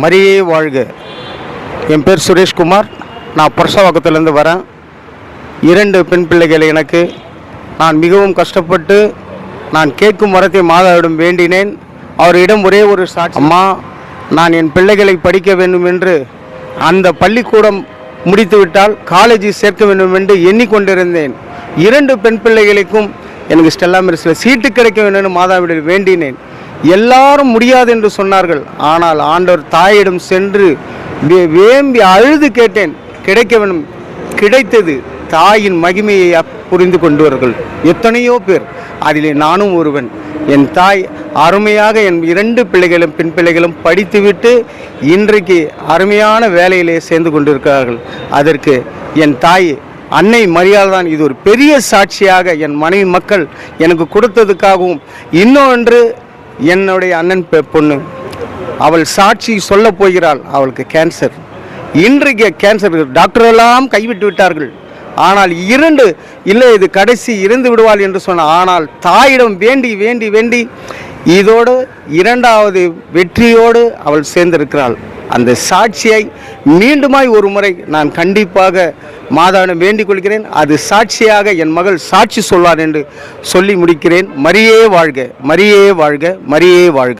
மரியே வாழ்க. என் பேர் சுரேஷ்குமார். நான் புரசவாக்கத்துலேருந்து வரேன். இரண்டு பெண் பிள்ளைகள் எனக்கு. நான் மிகவும் கஷ்டப்பட்டு நான் கேட்கும் வரத்தை மாதாவிடம் வேண்டினேன். அவரிடம் ஒரே ஒரு சாட்சி. அம்மா நான் என் பிள்ளைகளை படிக்க வேண்டும் என்று அந்த பள்ளிக்கூடம் முடித்துவிட்டால் காலேஜில் சேர்க்க வேண்டும் என்று எண்ணிக்கொண்டிருந்தேன். இரண்டு பெண் பிள்ளைகளுக்கும் எனக்கு ஸ்டெல்லா மெரிஸில் சீட்டு கிடைக்க வேண்டும் என்று மாதாவிடம் வேண்டினேன். எல்லாரும் முடியாது என்று சொன்னார்கள். ஆனால் ஆண்டவர் தாயிடம் சென்று வேம்பி அழுது கேட்டேன். கிடைக்க வேண்டும். கிடைத்தது தாயின் மகிமையை புரிந்து கொண்டவர்கள். எத்தனையோ பேர். அதிலே நானும் ஒருவன். என் தாய் அருமையாக என் இரண்டு பிள்ளைகளும் பெண் பிள்ளைகளும் படித்துவிட்டு இன்றைக்கு அருமையான வேலையிலே சேர்ந்து கொண்டிருக்கிறார்கள். அதற்கு என் தாய் அன்னை மரியாதை தான் இது ஒரு பெரிய சாட்சியாக என் மனைவி மக்கள் எனக்கு கொடுத்ததுக்காகவும் இன்னொன்று என்னுடைய அண்ணன் பெ- பொண்ணு. அவள் சாட்சி சொல்ல போகிறாள். அவளுக்கு கேன்சர் இன்றைக்கு கேன்சர் டாக்டர் எல்லாம் கைவிட்டு விட்டார்கள். ஆனால் இரண்டு இல்லை இது கடைசி இறந்து விடுவாள் என்று சொன்ன ஆனால் தாயிடம் வேண்டி வேண்டி வேண்டி இதோடு இரண்டாவது வெற்றியோடு அவள் சேர்ந்திருக்கிறாள். அந்த சாட்சியை மீண்டுமாய் ஒரு முறை நான் கண்டிப்பாக மாதாவிடம் வேண்டிக் கொள்கிறேன். அது சாட்சியாக என் மகள் சாட்சி சொல்வார் என்று சொல்லி முடிக்கிறேன். மரியே வாழ்க மரியே வாழ்க மரியே வாழ்க.